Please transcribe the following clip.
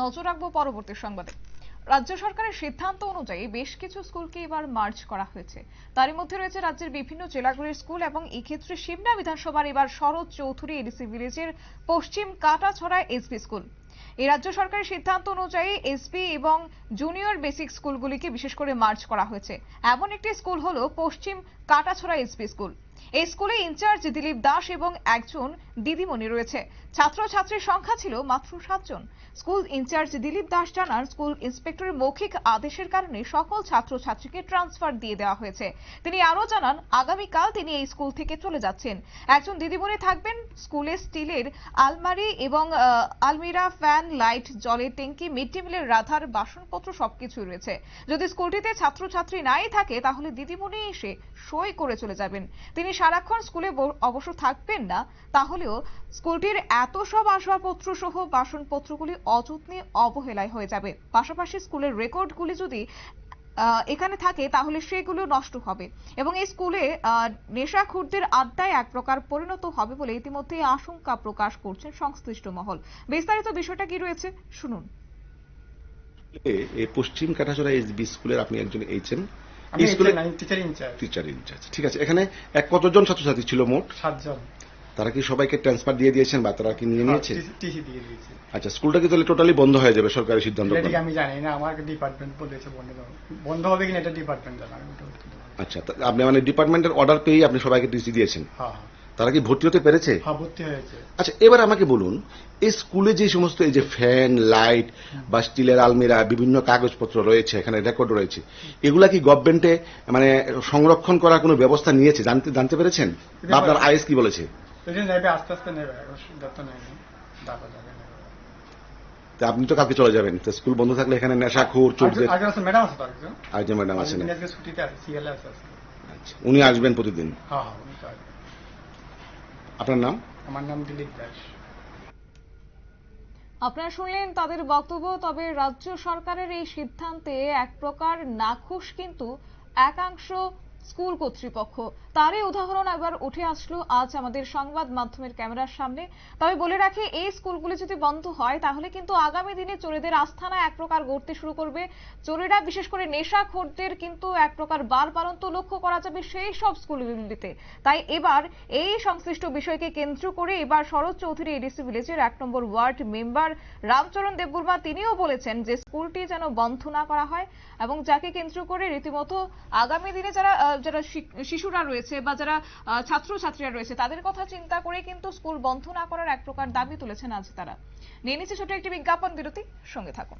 নজর রাখব পরবর্তী সংবাদে। রাজ্য সরকারের সিদ্ধান্ত অনুযায়ী বেশ কিছু স্কুলকে এবার মার্চ করা হয়েছে। তারই মধ্যে রয়েছে রাজ্যের বিভিন্ন জেলাগুলির স্কুল এবং এক্ষেত্রে সিমনা বিধানসভার এবার শরৎ চৌধুরী এডিসি ভিলেজের পশ্চিম কাটাছড়া এসপি স্কুল। এই রাজ্য সরকারের সিদ্ধান্ত অনুযায়ী এসপি এবং জুনিয়র বেসিক স্কুলগুলিকে বিশেষ করে মার্চ করা হয়েছে। এমন একটি স্কুল হলো পশ্চিম কাটাছড়া এসপি স্কুল। এই স্কুলে ইনচার্জ দিলীপ দাস এবং একজন দিদিমণি রয়েছে। ছাত্রছাত্রীর সংখ্যা ছিল মাত্র সাতজন। স্কুল ইনচার্জ দিলীপ দাস জানান, স্কুল ইন্সপেক্টরের মৌখিক আদেশের কারণে সকল ছাত্রছাত্রীকে ট্রান্সফার দিয়ে দেওয়া হয়েছে। তিনি আরও জানান, আগামীকাল তিনি এই স্কুল থেকে চলে যাচ্ছেন। একজন দিদিমণি থাকবেন স্কুলে স্টিলের আলমারি এবং আলমিরা, ফ্যান, লাইট, জলের ট্যাঙ্কি, মিড ডে মিলের রাধার বাসনপত্র সবকিছু রয়েছে। যদি স্কুলটিতে ছাত্রছাত্রী নাই থাকে, তাহলে দিদিমণি এসে সই করে চলে যাবেন। তিনি সারাক্ষণ স্কুলে অবশ্য থাকবেন না, তাহলেও স্কুলটির এত সব আসবাবপত্র সহ বাসনপত্রগুলি অযত্নে অবহেলায় হয়ে যাবে। পাশাপাশি স্কুলের রেকর্ডগুলি যদি এখানে থাকে, তাহলে সেগুলো নষ্ট হবে এবং এই স্কুলে নেশাখোরদের আড্ডায় এক প্রকার পরিণত হবে বলে ইতিমধ্যে আশঙ্কা প্রকাশ করছেন সংশ্লিষ্ট মহল। বিস্তারিত বিষয়টা কি রয়েছে? শুনুন। পশ্চিম কাঠাচড়া এসবি স্কুলের আপনি একজন এইচএম। স্কুলে টিচার ইনচার্জ টিচার ইনচার্জ ঠিক আছে এখানে এক কতজন ছাত্রছাত্রী ছিল মোট? সাতজন। তারা কি সবাইকে ট্রান্সফার দিয়ে দিয়েছেন বা তারা কি নিয়ে নিয়েছে? দিয়ে দিয়েছে। আচ্ছা স্কুলটা কি তাহলে টোটালি বন্ধ হয়ে যাবে সরকারি সিদ্ধান্ত আমি জানি না আমার ডিপার্টমেন্ট বলেছে বন্ধ হবে। কিনা এটা ডিপার্টমেন্ট জানা। আচ্ছা আপনি মানে ডিপার্টমেন্টের অর্ডার পেয়েই আপনি সবাইকে টিসি দিয়েছেন? হ্যাঁ হ্যাঁ। তারা কি ভর্তি হতে পেরেছে? হ্যাঁ আচ্ছা এবার আমাকে বলুন এই স্কুলে যে সমস্ত এই যে ফ্যান লাইট বা স্টিলের আলমিরা বিভিন্ন কাগজপত্র রয়েছে এখানে রেকর্ড রয়েছে এগুলা কি গভর্নমেন্টে মানে সংরক্ষণ করার কোনো ব্যবস্থা নিয়েছে? জানতে জানতে পেরেছেন? আপনার আইএস কি বলেছে? আস্তে আস্তে নেবে আপনি তো কালকে চলে যাবেন তো স্কুল বন্ধ থাকলে এখানে নেশাখোর চোরদের ম্যাডাম আছে ম্যাডাম আছেন। আচ্ছা উনি আসবেন প্রতিদিন? হ্যাঁ হ্যাঁ। আপনার নাম? আমার নাম দিলীপ দাস। আপনারা শুনলেন তাদের বক্তব্য তবে রাজ্য সরকারের এই সিদ্ধান্তে এক প্রকার নাখুশ কিন্তু একাংশ স্কুল কর্তৃপক্ষ। তারই উদাহরণ এবার উঠে আসলো আজ আমাদের সংবাদ মাধ্যমের ক্যামেরার সামনে। তবে বলে রাখি, এই স্কুলগুলি যদি বন্ধ হয়, তাহলে কিন্তু আগামী দিনে চোরেদের আস্থানা এক প্রকার গড়তে শুরু করবে। চোরেরা, বিশেষ করে নেশাখোরদের, কিন্তু এক প্রকার বার বারন্ত লক্ষ্য করা যাবে সেই সব স্কুলগুলিতে। তাই এবার এই সংশ্লিষ্ট বিষয়কে কেন্দ্র করে এবার শরৎ চৌধুরী এডিসি ভিলেজের এক নম্বর ওয়ার্ড মেম্বার রামচরণ দেববর্মা তিনিও বলেছেন যে, স্কুলটি যেন বন্ধ না করা হয় এবং যাকে কেন্দ্র করে রীতিমতো আগামী দিনে যারা যারা শিশুরা রয়েছে বা যারা ছাত্রছাত্রীরা রয়েছে, তাদের কথা চিন্তা করে কিন্তু স্কুল বন্ধ না করার এক প্রকার দাবি তুলেছেন আজ তারা। নিয়ে নিচ্ছে ছোট একটি বিজ্ঞাপন, বিরতি, সঙ্গে থাকুন।